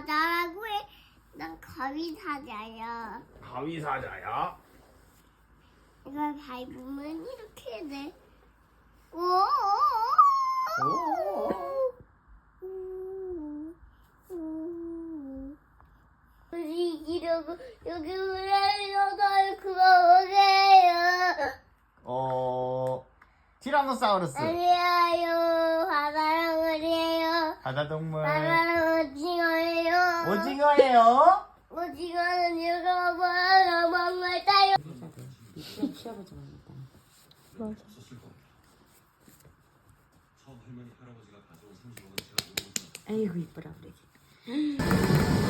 넌 사자라고 해. 난 거위 사자야. 가위 사자야. 이걸 밟으면 이렇게 돼. 오. 오. 오. 우리 이러고 여기 올라가서 그거게요. 어 티라노사우루스 아니에요. 바다랑어리에요. 바다동물 바다랑 오징어예요. 오징어예요. 오징어는 이거 뭐야? 먹을 따요. 취해보지 말겠다. 아이고 이쁘라 우리 애기.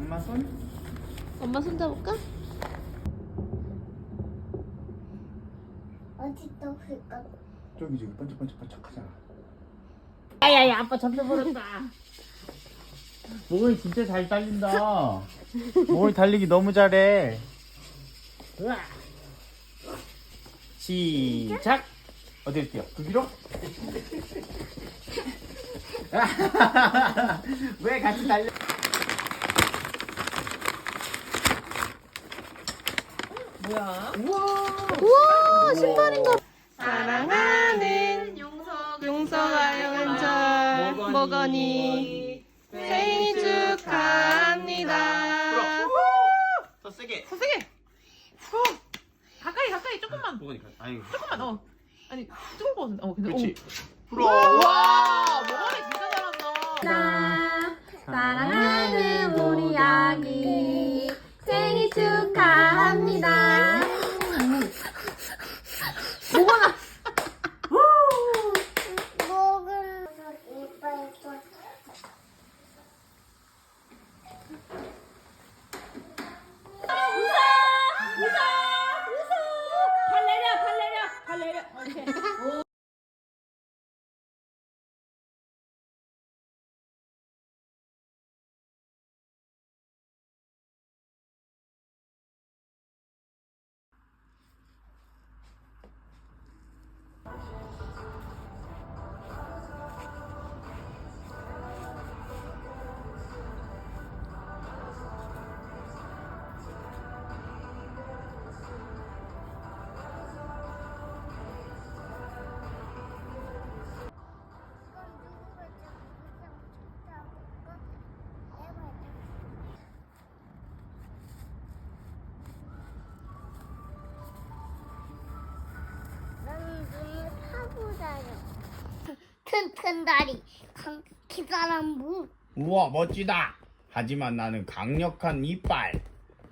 엄마 손? 엄마 손 잡을까? 어디 또 볼까? 저기 저기 번쩍번쩍번쩍하잖아. 야야야 아빠 잡혀버렸다. 몽이 진짜 잘 달린다. 몽이 달리기 너무 잘해. 으아. 시작. 어디를 뛰어? 그 뒤로? 왜 같이 달려? 뭐야? 우와 신발인가? 사랑하는 용서가 영은절 먹거니 생일 축하합니다. 더 세게. 더 세게. 후. 가까이 가까이 조금만 몽이 아이고. 조금만 어. 아니 조금 어 근데 그렇지. 오. 풀어. 와 모가리 진짜 잘한다. 사랑하는 우리 아기 생일 축하합니다. 튼튼 다리, 강, 기다란 무. 우와 멋지다. 하지만 나는 강력한 이빨,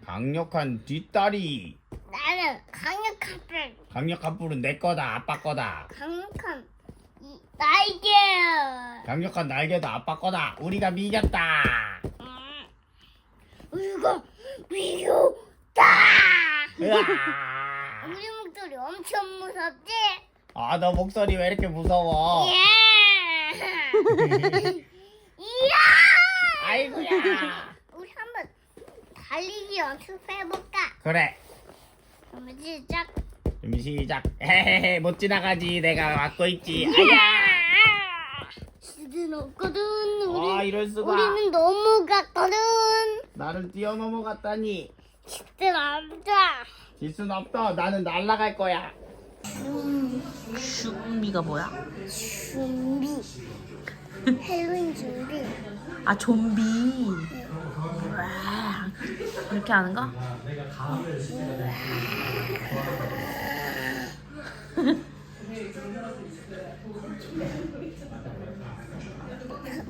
강력한 뒷다리, 나는 강력한 뿔, 강력한 뿔은 내 거다, 아빠 거다. 강력한 이 날개. 강력한 날개도 아빠 거다. 우리가 이겼다. 이거 미우다. 으아. 우리 목소리 엄청 무섭지? 아, 너 목소리 왜 이렇게 무서워? 예. 이야. 아이고야. 우리 한번 달리기 연습해볼까? 그래. 그럼 시작. 준비 시작. 헤헤헤 못 지나가지. 내가 막고 있지. 아야. 수는 없거든. 우리, 아 이럴 수가. 우리는 넘어갔거든. 나를 뛰어넘어갔다니. 들 남자. 질 순 없어. 나는 날아갈 거야. 슈미가 뭐야? 준비. 헬로윈 준비. 아 좀비. 와, 이렇게 하는 거?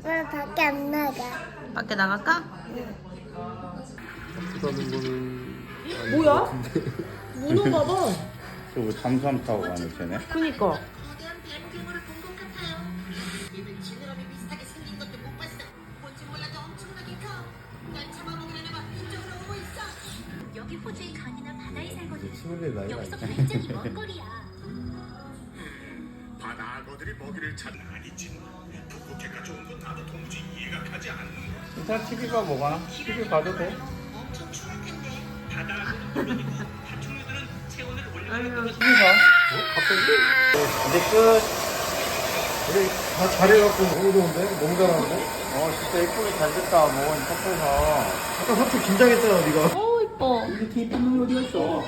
왜 밖에 안 나가? 밖에 나갈까? 뭐야? 문어 봐 봐. 저거 잠수함 타고 가는 쟤네. 그니까. 여기 호주의 강이나 바다에 살거든. 치울릴 나이가 여기서 있네. 굉장히 먼 거리야. 바다 악어들이 먹이를 찾는 아니지 북극해가 좋은 건 나도 도무지 이해가 가지 않는 일단 TV가 뭐가? TV 봐도 돼. 엄청 추울 텐데 바다 악어는 물론이고 갑자기? 이제 끝. 우리 다 잘해갖고 너무 좋은데? 너무 잘하는데? 어 진짜 예쁘게 잘 됐다. 모건 탑에서. 아까 삼촌 긴장했잖아 네가 오 이뻐. 이렇게 예쁜 놈이 어디가 있어?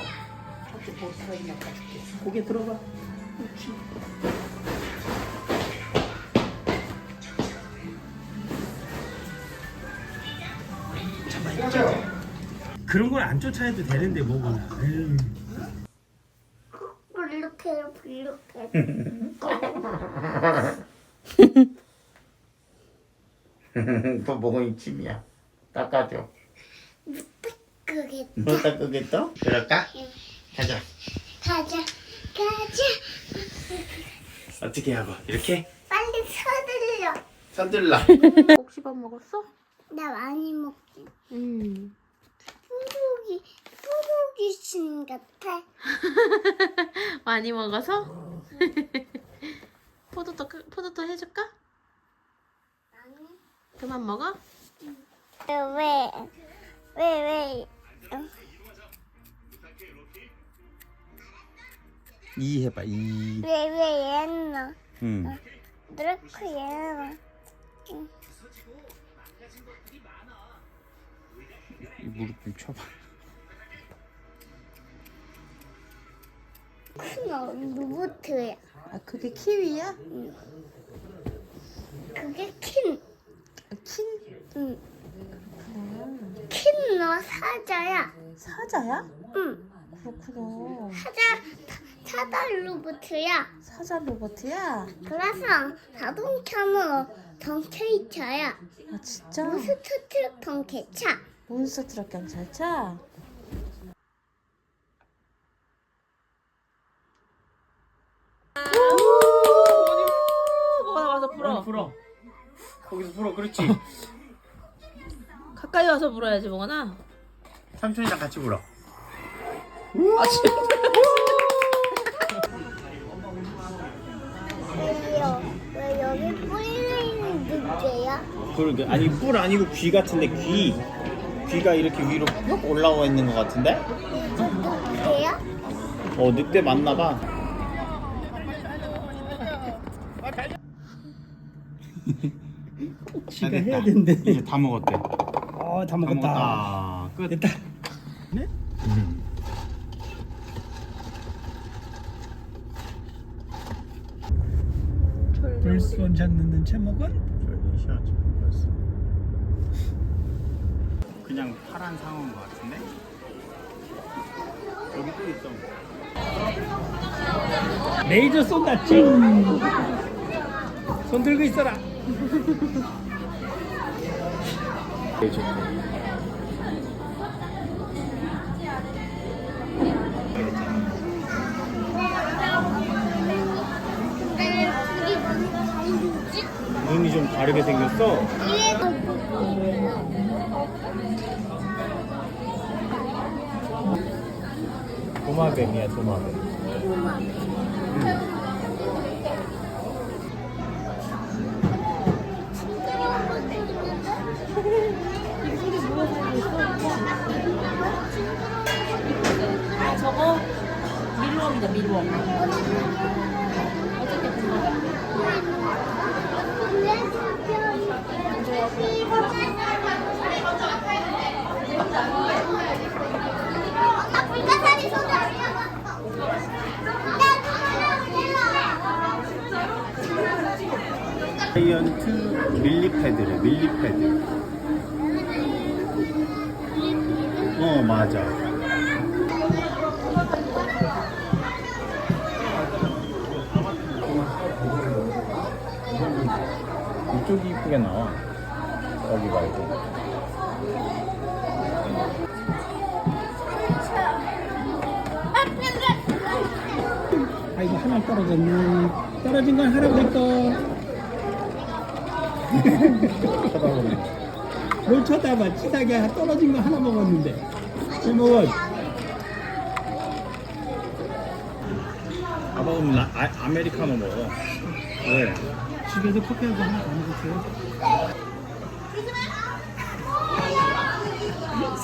고개 들어봐. 그런 걸 안 쫓아내도 되는데 뭐구나. 에휴. 이렇게 이렇게. 또 모건이 침이야. 닦아줘. 그게 못 닦으겠어? 그럴까? 가자. 가자 가자. 어떻게 하고? 이렇게? 빨리 서둘러. 서둘러. 혹시밥 먹었어? 나 많이 먹지. 음. 푸르기 푸르기 신 같아. 많이 먹어서? 포도도 끄- 포도도 해줄까? 그만 먹어? 왜? 왜 왜? 이 해봐 이. 왜 왜 얘는 응. 그렇고 얘는 무릎 좀 쳐봐. 큰 로봇이야. 아 그게 키위야? 그게 킨. 킨 응. 킨너 사자야. 사자야? 응. 그렇구나. 사자 사자 로봇이야. 사자 로봇이야? 그래서 자동차는 경찰차야. 아 진짜? 몬스터 경찰차. 몬스터 트럭 경찰차? 불어. 불어. 거기서 불어. 그렇지. 가까이 와서 불어야지 뭐거나. 삼촌이랑 같이 불어. 아 진짜? 왜요? 왜 여기 늑대야? 그러게. 아니 뿔 아니고 귀 같은데 귀. 귀가 이렇게 위로 쭉 올라와 있는 것 같은데? 늑대야? 어 늑대 맞나 봐. 지가 해야 된대. 이제 다 먹었대. 어, 다다 먹었다. 먹었다. 끝. 됐다. 불손 잡는 제목은 저기 시원치 벌써. 그냥 파란 상어인 것 같은데? 여기 또 있어. 레이저 쏜다. 찡. 손 들고 있어라. 되게 좋다. 근데 둘이 너무 다르지? 눈이 좀 다르게 생겼어. 도마뱀이야 도마뱀. 징그러운 것도 있는데? 미루어진다 미루어. 어떻게 본 거야? 엄마 불가사리 소리 아니야? 자이언트 밀리 패드래 밀리 패드 어 맞아 이쪽이 이쁘게 나와 여기 말고 아이고 하나 떨어졌네. 떨어진 건 할아버지 거. 뭘 쳐다봐. 치사하게 떨어진 거 하나 먹었는데. 제목은 아빠 그럼 나, 아, 아메리카노 먹어 왜? 집에서 커피 한 잔 하나 더 먹었어요.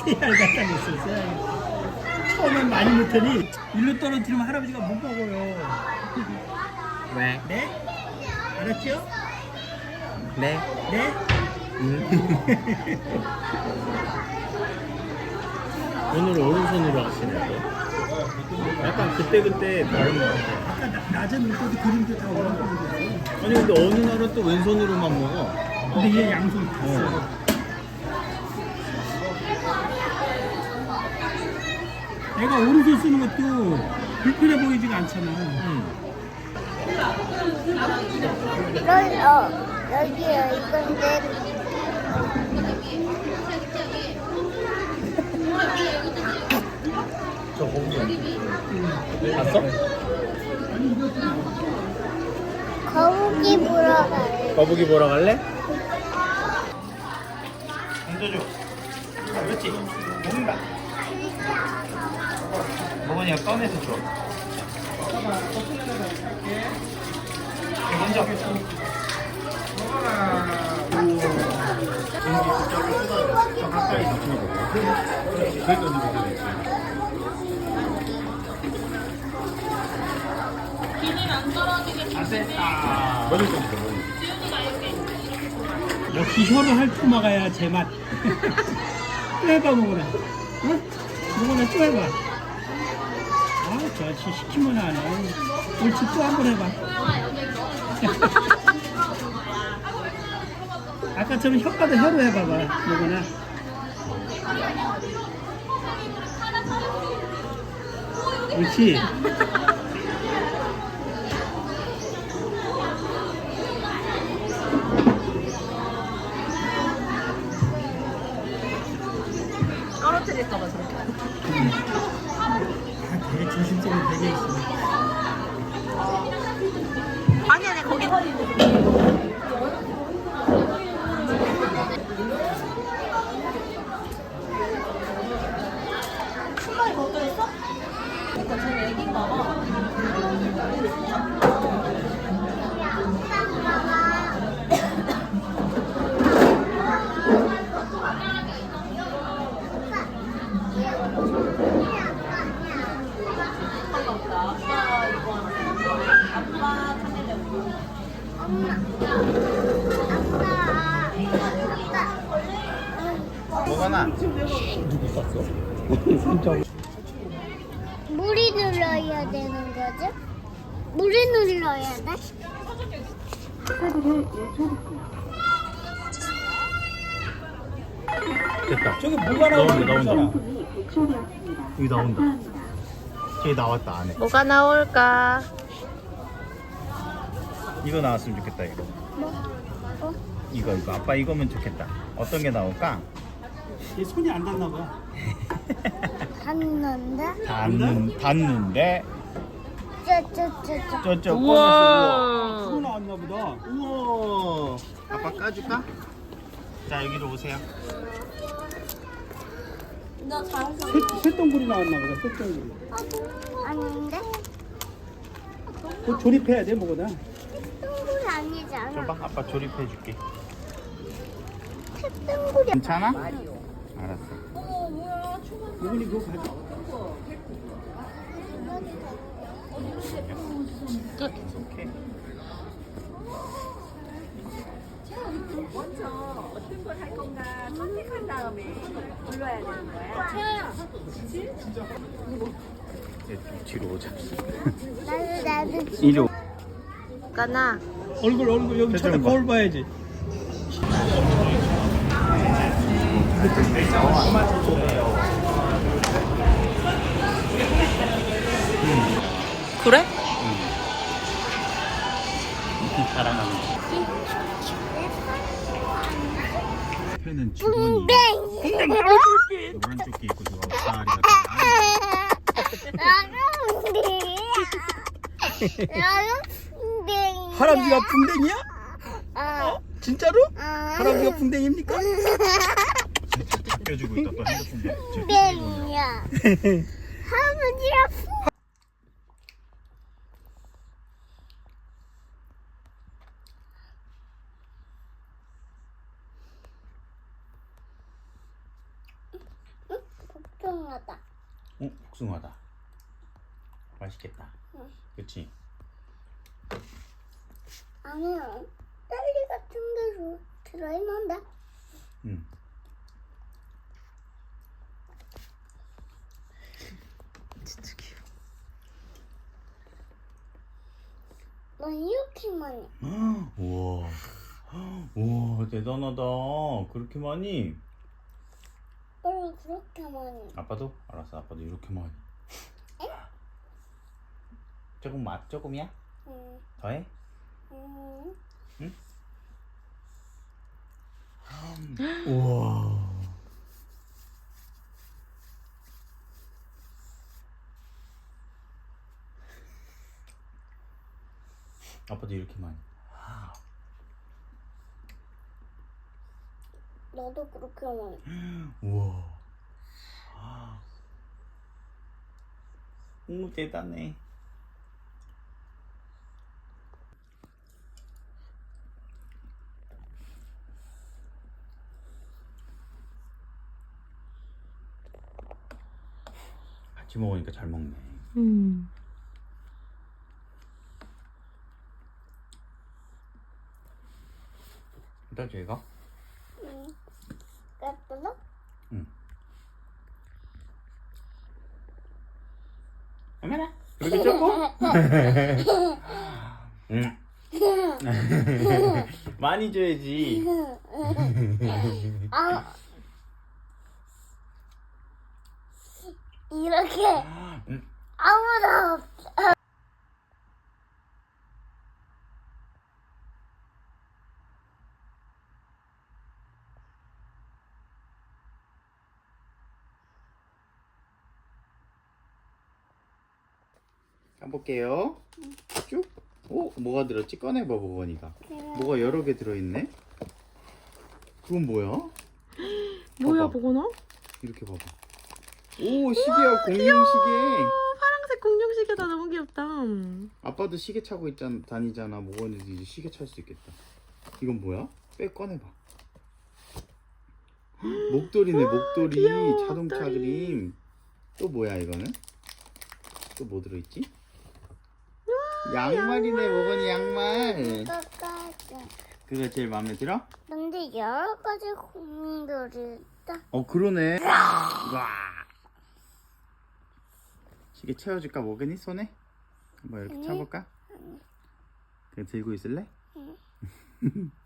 새알 갖다 냈어, 새알. 처음엔 많이 못하니 일로 떨어뜨리면 할아버지가 못 먹어요. 왜? 네? 알았죠? 네 네? 오늘 오른손으로 하시네요 약간 그때그때 다른 것 같아 아까 나- 낮에 놀 때도 그림도 다 오른손이었어. 아니 근데 어느 날은 또 왼손으로만 먹어 근데 얘 양손 다 써. 어. 내가 오른손 쓰는 것도 불편해 보이지가 않잖아. 여기 어 여기요 이건데 저 거북이 봤어? 거북이 보러 가요. 거북이 보러 갈래? 던져줘 그렇지 먹는다 먹으니까 꺼내서 줘 이거 던져 저 가까이 던지는 거 그렇지 그게 그렇지 아, 머리 던져 머리 역시 혀를 핥고 막아야 제맛. 먹어라. 어? 먹어라, 또 해봐. 아, 저 시키면 안 해. 옳지, 또 한 번 해봐. 아까처럼 혓바닥 혀로 해봐봐, 먹어라. 옳지. 떨어뜨릴까봐 저렇게. 아, 되게 중심적으로 되게 있어. 아니 아니 거기. 신발이 벗겨 있어? 그러니까 쟤 애기인가 봐. 아빠 이거 아빠 찾으려고. 먹어놔 물이 눌러야 되는 거죠? 물이 눌러야 돼? 됐다 저기 뭐가 나오는 나온다, 나온다. 여기 나온다 걔 나왔다 안에 뭐가 나올까? 이거 나왔으면 좋겠다 이거 뭐? 어? 이거 이거 아빠 이거면 좋겠다 어떤 게 나올까? 얘 손이 안 닿나 봐. 갔는데? 닿는, 닿는데 쩌쩌쩌쩌 저쪽 우와. 손 나왔나 보다. 우와 아빠 까줄까? 자 여기로 오세요 쇳- 쇳덩굴이 나왔나 보다. 쇳덩굴이. 아닌데? 그거 조립해야 돼, 뭐거나. 땡굴이 아니잖아 줘봐 아빠 조립해 줄게 땡굴이 괜찮아? 알았어 어머니 그거 가져. 오케이. 먼저 어떤 걸 할 건가 선택한 다음에 불러야 되는 거야. 이제 좀 뒤로 오자. 나도 나도 이리 오. 까나. 얼굴 얼굴 여기 봐. 거울 봐야지. 그래? 사랑하는 거. 는 주머니 뺑 노란 조끼 입고 나도 할아버지가 풍뎅이야? 어, 진짜로? 어. 할아버지가 풍뎅입니까? 껴주고 있다 또 핸드폰 제 뺑이야 할아버지가 푸 응? 걱정하다 어? 복숭아다 맛있겠다 응. 그치? 아니야 딸기 같은 데로 들어있는데 응 진짜 귀여워. 난 이렇게만 해 우와 우와 대단하다 그렇게 많이? 왜 그렇게만 해 아빠도? 알았어 아빠도 이렇게 많이. 조금 맛 조금이야? 응, 더해? 응. 우와. 아빠도 이렇게 많이 나도 그렇게만 해 우와. 오 대단해. 같이 먹으니까 잘 먹네. 음. 일단 저희가 응. 예쁘나? 얼마나? 그렇게 조금? 응. 많이 줘야지 아 이렇게 응. 아무도 없어 까볼게요 쭉 오, 뭐가 들었지? 꺼내봐 보건이가 뭐가 여러 개 들어있네 그건 뭐야? 뭐야, 봐봐. 보거나? 이렇게 봐봐 오 시계야 공룡 시계 파란색 공룡 시계다 너무 귀엽다. 아빠도 시계 차고 있잖아 다니잖아 모건이도 이제 시계 찰 수 있겠다 이건 뭐야? 빼 꺼내봐 목도리네 목도리 귀여워, 자동차 목도리. 그림 또 뭐야 이거는? 또 뭐 들어있지? 양말이네 모건이 양말 그거 제일 마음에 들어? 근데 여러 가지 고민들이 있다 어 그러네 와 시계 채워줄까 모건이 손에? 한번 이렇게 아니. 차볼까? 그냥 들고 있을래? 미